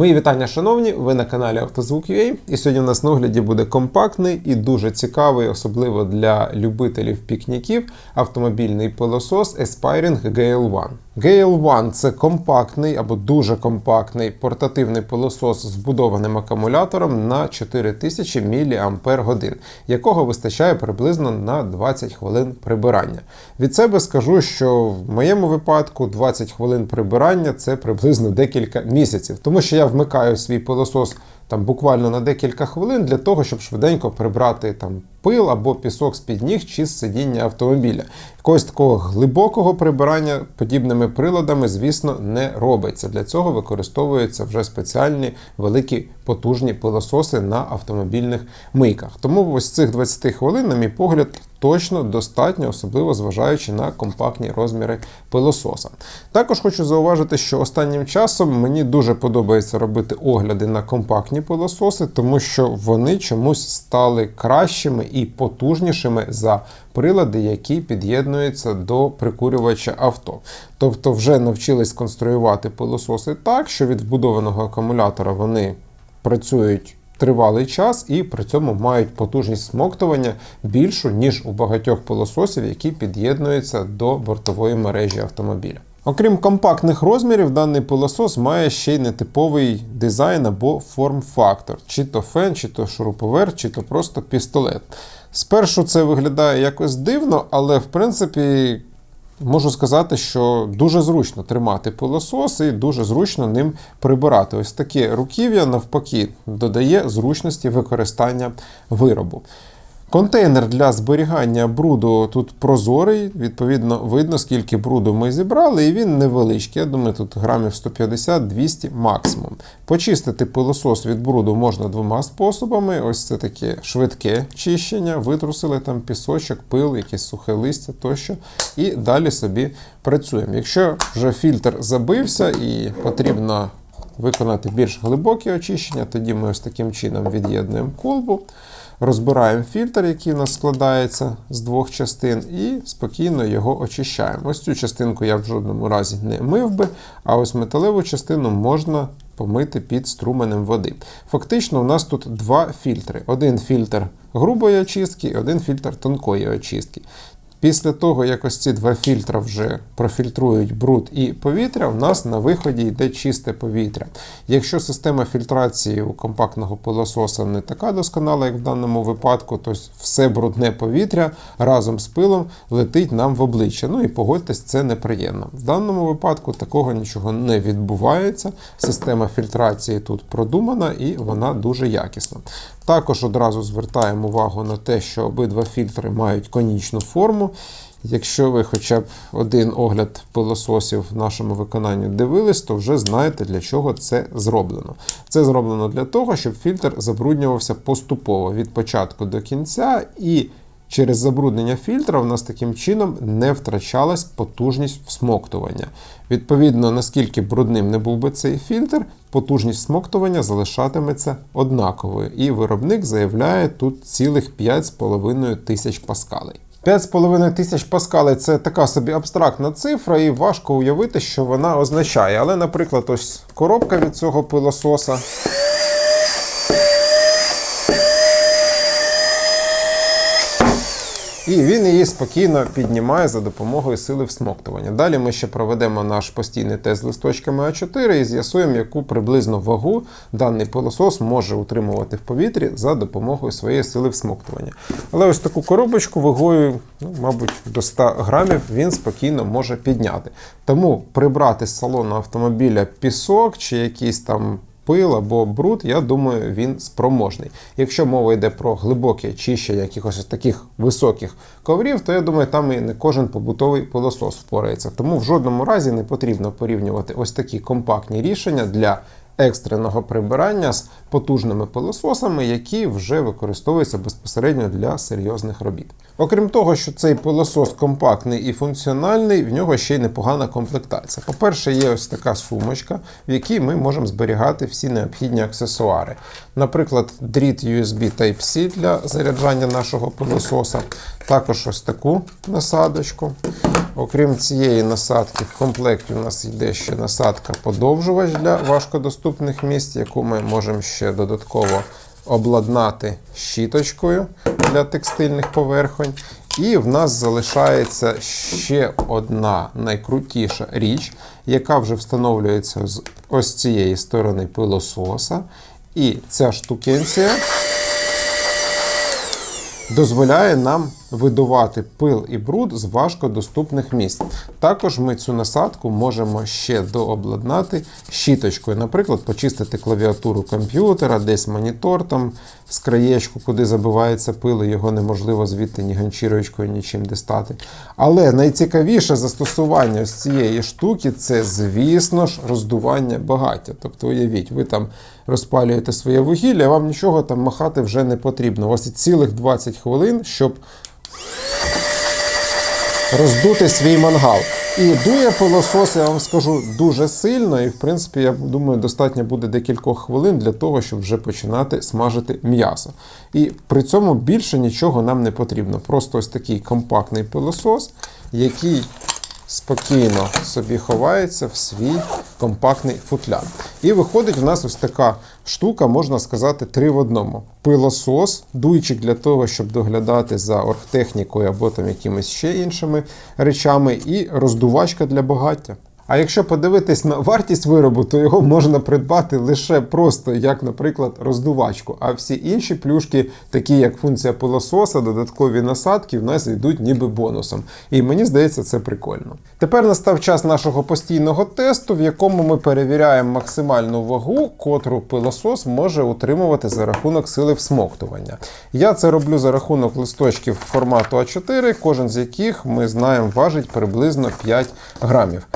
Мої вітання, шановні, ви на каналі Автозвук.ua і сьогодні у нас на огляді буде компактний і дуже цікавий, особливо для любителів пікніків, автомобільний пилосос Aspiring Gale One. Gale One – це компактний або дуже компактний портативний пилосос з вбудованим акумулятором на 4000 мАч, якого вистачає приблизно на 20 хвилин прибирання. Від себе скажу, що в моєму випадку 20 хвилин прибирання це приблизно декілька місяців, тому що я вмикаю свій пилосос там буквально на декілька хвилин для того, щоб швиденько прибрати там пил або пісок з-під ніг чи з сидіння автомобіля. Якогось такого глибокого прибирання подібними приладами, звісно, не робиться. Для цього використовуються вже спеціальні великі потужні пилососи на автомобільних мийках. Тому ось цих 20 хвилин, на мій погляд, точно достатньо, особливо зважаючи на компактні розміри пилососа. Також хочу зауважити, що останнім часом мені дуже подобається робити огляди на компактні пилососи, тому що вони чомусь стали кращими і потужнішими за прилади, які під'єднуються до прикурювача авто. Тобто вже навчились конструювати пилососи так, що від вбудованого акумулятора вони працюють. Тривалий час і при цьому мають потужність смоктування більшу, ніж у багатьох пилососів, які під'єднуються до бортової мережі автомобіля. Окрім компактних розмірів, даний пилосос має ще й нетиповий дизайн або форм-фактор, чи то фен, чи то шуруповерт, чи то просто пістолет. Спершу це виглядає якось дивно, але в принципі. Можу сказати, що дуже зручно тримати пилосос і дуже зручно ним прибирати. Ось таке руків'я навпаки додає зручності використання виробу. Контейнер для зберігання бруду тут прозорий, відповідно, видно, скільки бруду ми зібрали, і він невеличкий. Я думаю, тут грамів 150-200 максимум. Почистити пилосос від бруду можна двома способами. Ось це таке швидке чищення, витрусили там пісочок, пил, якесь сухе листя тощо. І далі собі працюємо. Якщо вже фільтр забився і потрібно виконати більш глибоке очищення, тоді ми ось таким чином від'єднуємо колбу. Розбираємо фільтр, який у нас складається з двох частин, і спокійно його очищаємо. Ось цю частинку я в жодному разі не мив би, а ось металеву частину можна помити під струменем води. Фактично, у нас тут два фільтри: один фільтр грубої очистки один фільтр тонкої очистки. Після того, як ось ці два фільтри вже профільтрують бруд і повітря, у нас на виході йде чисте повітря. Якщо система фільтрації у компактного пилососа не така досконала, як в даному випадку, то все брудне повітря разом з пилом летить нам в обличчя. Ну і погодьтесь, це неприємно. В даному випадку такого нічого не відбувається. Система фільтрації тут продумана і вона дуже якісна. Також одразу звертаємо увагу на те, що обидва фільтри мають конічну форму. Якщо ви хоча б один огляд пилососів в нашому виконанні дивились, то вже знаєте, для чого це зроблено. Це зроблено для того, щоб фільтр забруднювався поступово від початку до кінця, і через забруднення фільтра в нас таким чином не втрачалась потужність всмоктування. Відповідно, наскільки брудним не був би цей фільтр, потужність смоктування залишатиметься однаковою. І виробник заявляє тут цілих 5,5 тисяч паскалей. 5,5 тисяч паскалей це така собі абстрактна цифра, і важко уявити, що вона означає. Але, наприклад, ось коробка від цього пилососа. І він її спокійно піднімає за допомогою сили всмоктування. Далі ми ще проведемо наш постійний тест з листочками А4 і з'ясуємо, яку приблизно вагу даний пилосос може утримувати в повітрі за допомогою своєї сили всмоктування. Але ось таку коробочку вагою, ну, мабуть, до 100 грамів він спокійно може підняти. Тому прибрати з салону автомобіля пісок чи якісь там пил або бруд, я думаю, він спроможний. Якщо мова йде про глибоке чищення якихось таких високих коврів, то я думаю, там і не кожен побутовий пилосос впорається. Тому в жодному разі не потрібно порівнювати ось такі компактні рішення для екстреного прибирання з потужними пилососами, які вже використовуються безпосередньо для серйозних робіт. Окрім того, що цей пилосос компактний і функціональний, в нього ще й непогана комплектація. По-перше, є ось така сумочка, в якій ми можемо зберігати всі необхідні аксесуари. Наприклад, дріт USB Type-C для заряджання нашого пилососа, також ось таку насадочку. Окрім цієї насадки, в комплекті у нас йде ще насадка подовжувач для важкодоступних місць, яку ми можемо ще додатково обладнати щіточкою для текстильних поверхонь. І в нас залишається ще одна найкрутіша річ, яка вже встановлюється з ось цієї сторони пилососа. І ця штукенція дозволяє нам видувати пил і бруд з важкодоступних місць. Також ми цю насадку можемо ще дообладнати щіточкою. Наприклад, почистити клавіатуру комп'ютера, десь монітор там з краєчку, куди забивається пил, і його неможливо звідти ні ганчірочкою, нічим дістати. Але найцікавіше застосування з цієї штуки це, звісно ж, роздування багаття. Тобто, уявіть, ви там розпалюєте своє вугілля, вам нічого там махати вже не потрібно. У вас є цілих 20 хвилин, щоб роздути свій мангал. І дує пилосос, я вам скажу, дуже сильно, і в принципі, я думаю, достатньо буде декількох хвилин для того, щоб вже починати смажити м'ясо. І при цьому більше нічого нам не потрібно. Просто ось такий компактний пилосос, який спокійно собі ховається в свій компактний футляр. І виходить в нас ось така штука, можна сказати, три в одному. Пилосос, дуйчик для того, щоб доглядати за оргтехнікою або там якимись ще іншими речами, і роздувачка для багаття. А якщо подивитись на вартість виробу, то його можна придбати лише просто як, наприклад, роздувачку. А всі інші плюшки, такі як функція пилососа, додаткові насадки, в нас йдуть ніби бонусом. І мені здається, це прикольно. Тепер настав час нашого постійного тесту, в якому ми перевіряємо максимальну вагу, котру пилосос може утримувати за рахунок сили всмоктування. Я це роблю за рахунок листочків формату А4, кожен з яких ми знаємо важить приблизно 5 грамів.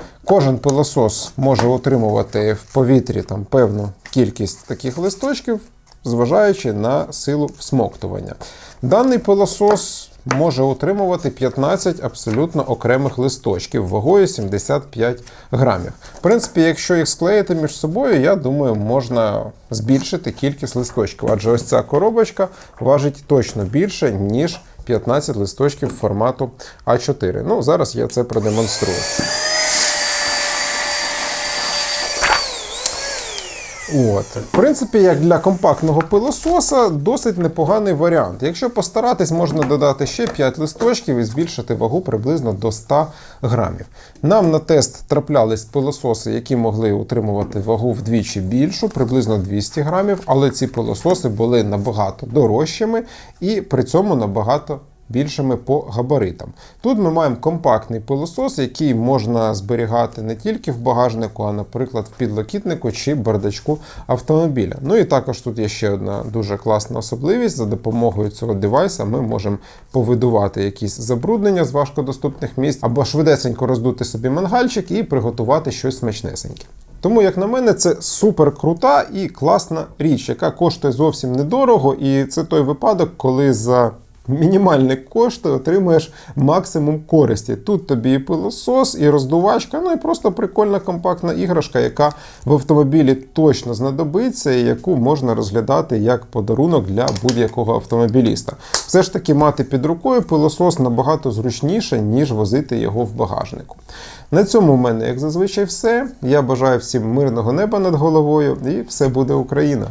Кожен пилосос може утримувати в повітрі там певну кількість таких листочків, зважаючи на силу всмоктування. Даний пилосос може утримувати 15 абсолютно окремих листочків вагою 75 грамів. В принципі, якщо їх склеїти між собою, я думаю, можна збільшити кількість листочків, адже ось ця коробочка важить точно більше, ніж 15 листочків формату А4. Ну, зараз я це продемонструю. От. В принципі, як для компактного пилососа, досить непоганий варіант. Якщо постаратись, можна додати ще 5 листочків і збільшити вагу приблизно до 100 грамів. Нам на тест траплялись пилососи, які могли утримувати вагу вдвічі більшу, приблизно 200 грамів, але ці пилососи були набагато дорожчими і при цьому набагато більшими по габаритам. Тут ми маємо компактний пилосос, який можна зберігати не тільки в багажнику, а, наприклад, в підлокітнику чи бардачку автомобіля. Ну і також тут є ще одна дуже класна особливість. За допомогою цього девайса ми можемо повидувати якісь забруднення з важкодоступних місць або швидесенько роздути собі мангальчик і приготувати щось смачнесеньке. Тому, як на мене, це супер крута і класна річ, яка коштує зовсім недорого, і це той випадок, коли за мінімальні кошти отримуєш максимум користі. Тут тобі і пилосос, і роздувачка, ну і просто прикольна компактна іграшка, яка в автомобілі точно знадобиться, і яку можна розглядати як подарунок для будь-якого автомобіліста. Все ж таки, мати під рукою пилосос набагато зручніше, ніж возити його в багажнику. На цьому в мене, як зазвичай, все. Я бажаю всім мирного неба над головою, і все буде Україна!